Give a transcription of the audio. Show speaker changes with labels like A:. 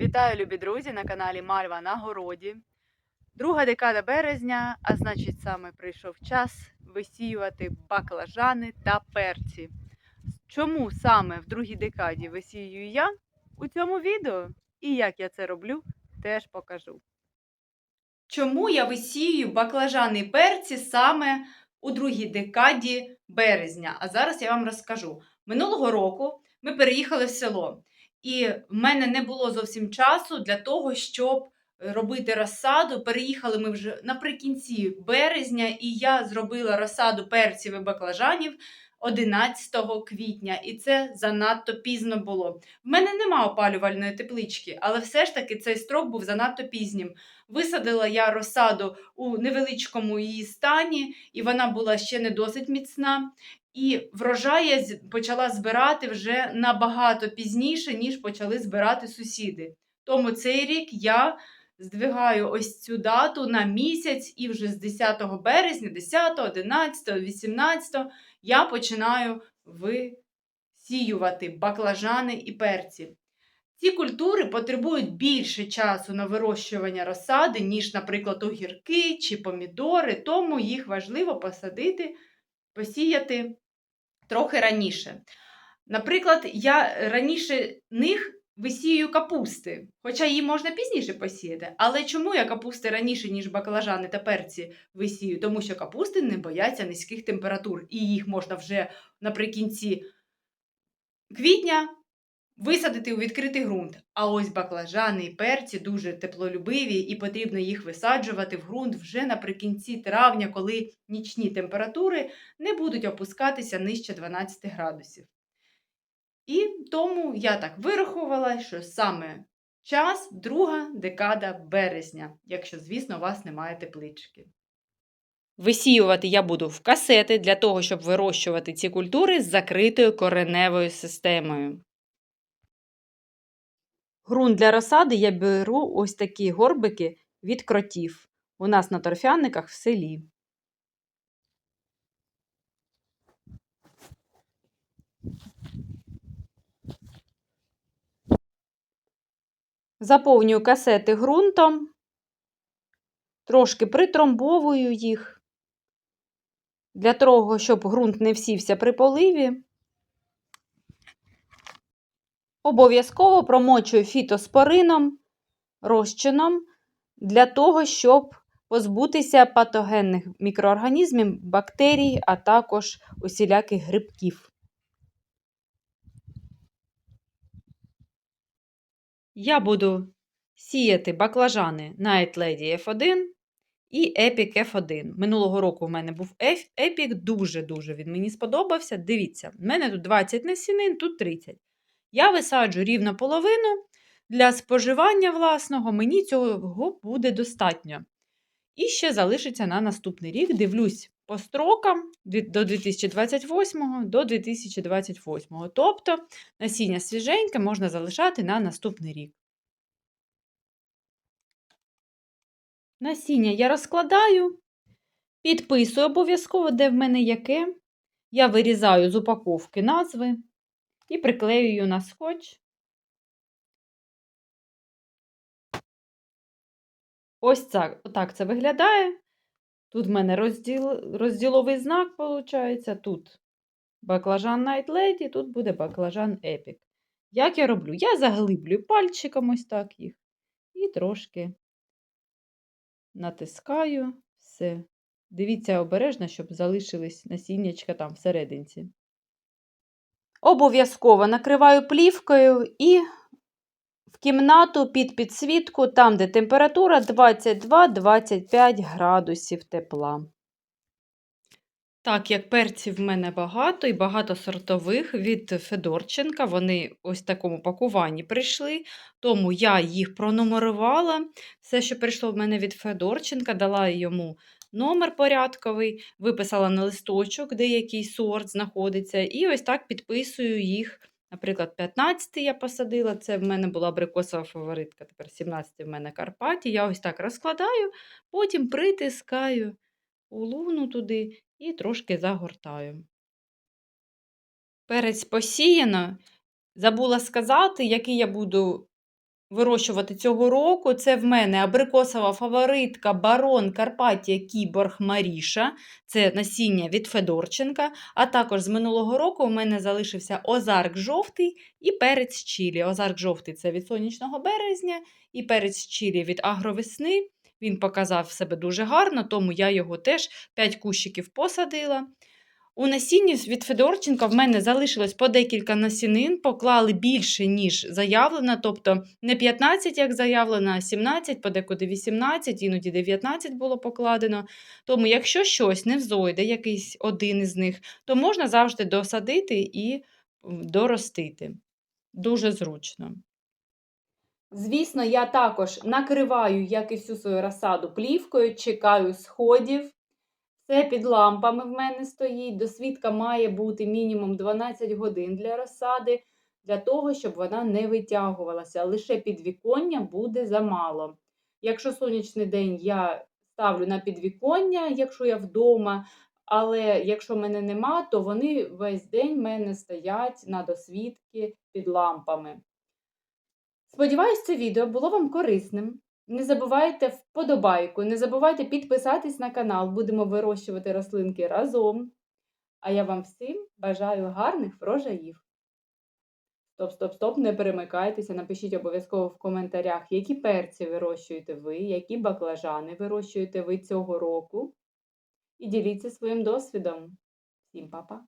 A: Вітаю, любі друзі, на каналі Мальва на городі. Друга декада березня, а значить, саме прийшов час висіювати баклажани та перці. Чому саме в другій декаді висіюю я у цьому відео? І як я це роблю, теж покажу. Чому я висію баклажани і перці саме у другій декаді березня? А зараз я вам розкажу. Минулого року ми переїхали в село. І в мене не було зовсім часу для того, щоб е, робити розсаду. Переїхали ми вже наприкінці березня, і я зробила розсаду перців і баклажанів 11 квітня, і це занадто пізно було. В мене нема опалювальної теплички, але все ж таки цей строк був занадто пізнім. Висадила я розсаду у невеличкому її стані, і вона була ще не досить міцна. І врожай я почала збирати вже набагато пізніше, ніж почали збирати сусіди. Тому цей рік я здвигаю ось цю дату на місяць, і вже з 10 березня, 10, 11, 18 я починаю висіювати баклажани і перці. Ці культури потребують більше часу на вирощування розсади, ніж, наприклад, огірки чи помідори, тому їх важливо посадити, посіяти трохи раніше. Наприклад, я раніше них висію капусти, хоча її можна пізніше посіяти. Але чому я капусти раніше, ніж баклажани та перці висію? Тому що капусти не бояться низьких температур, і їх можна вже наприкінці квітня висадити у відкритий ґрунт. А ось баклажани і перці дуже теплолюбиві, і потрібно їх висаджувати в ґрунт вже наприкінці травня, коли нічні температури не будуть опускатися нижче 12 градусів. І тому я так вирахувала, що саме час друга декада березня, якщо, звісно, у вас немає теплички. Висіювати я буду в касети для того, щоб вирощувати ці культури з закритою кореневою системою. Грунт для розсади я беру ось такі горбики від кротів. У нас на торфяниках в селі. Заповнюю касети ґрунтом, трошки притромбовую їх для того, щоб ґрунт не всівся при поливі. Обов'язково промочую фітоспорином, розчином для того, щоб позбутися патогенних мікроорганізмів, бактерій, а також усіляких грибків. Я буду сіяти баклажани Night Lady F1 і Epic F1. Минулого року в мене був Epic, дуже-дуже він мені сподобався. Дивіться, в мене тут 20 насінин, тут 30. Я висаджу рівно половину. Для споживання власного мені цього буде достатньо. І ще залишиться на наступний рік. Дивлюсь по строкам до 2028 до 2028. Тобто насіння свіженьке можна залишати на наступний рік. Насіння я розкладаю, підписую обов'язково, де в мене яке. Я вирізаю з упаковки назви і приклеюю на скотч. Ось так, отак це виглядає. Тут в мене розділ, розділовий знак, виходить. Тут баклажан Night Lady, тут буде баклажан Epic. Як я роблю? Я заглиблюю пальчиком ось так їх і трошки натискаю все. Дивіться обережно, щоб залишились насіннячка там всерединці. Обов'язково накриваю плівкою і кімнату під підсвітку, там, де температура 22-25 градусів тепла. Так, як перців в мене багато і багато сортових від Федорченка. Вони ось в такому пакуванні прийшли, тому я їх пронумерувала. Все, що прийшло в мене від Федорченка, дала йому номер порядковий, виписала на листочок, де який сорт знаходиться, і ось так підписую їх. Наприклад, 15 я посадила, це в мене була абрикосова фаворитка, тепер 17 в мене Карпаті. Я ось так розкладаю, потім притискаю у луну туди і трошки загортаю. Перець посіяно. Забула сказати, який я буду
B: вирощувати цього року. Це в мене абрикосова фаворитка Барон Карпатія Кіборг Маріша. Це насіння від Федорченка. А також з минулого року у мене залишився озарк жовтий і перець чілі. Озарк жовтий це від сонячного березня, і перець чілі від агровесни. Він показав себе дуже гарно, тому я його теж 5 кущиків посадила. У насінні від Федорченка в мене залишилось по декілька насінин, поклали більше, ніж заявлено, тобто не 15, як заявлено, а 17, подекуди 18, іноді 19 було покладено. Тому, якщо щось не взойде, якийсь один із них, то можна завжди досадити і доростити. Дуже зручно. Звісно, я також накриваю, як і всю свою розсаду, плівкою, чекаю сходів. Все під лампами в мене стоїть. Досвідка має бути мінімум 12 годин для розсади, для того, щоб вона не витягувалася. Лише підвіконня буде замало. Якщо сонячний день я ставлю на підвіконня, якщо я вдома, але якщо мене нема, то вони весь день в мене стоять на досвідки під лампами. Сподіваюсь, це відео було вам корисним. Не забувайте вподобайку, не забувайте підписатись на канал. Будемо вирощувати рослинки разом. А я вам всім бажаю гарних врожаїв. Стоп, стоп, стоп, не перемикайтеся. Напишіть обов'язково в коментарях, які перці вирощуєте ви, які баклажани вирощуєте ви цього року. І діліться своїм досвідом. Всім па-па!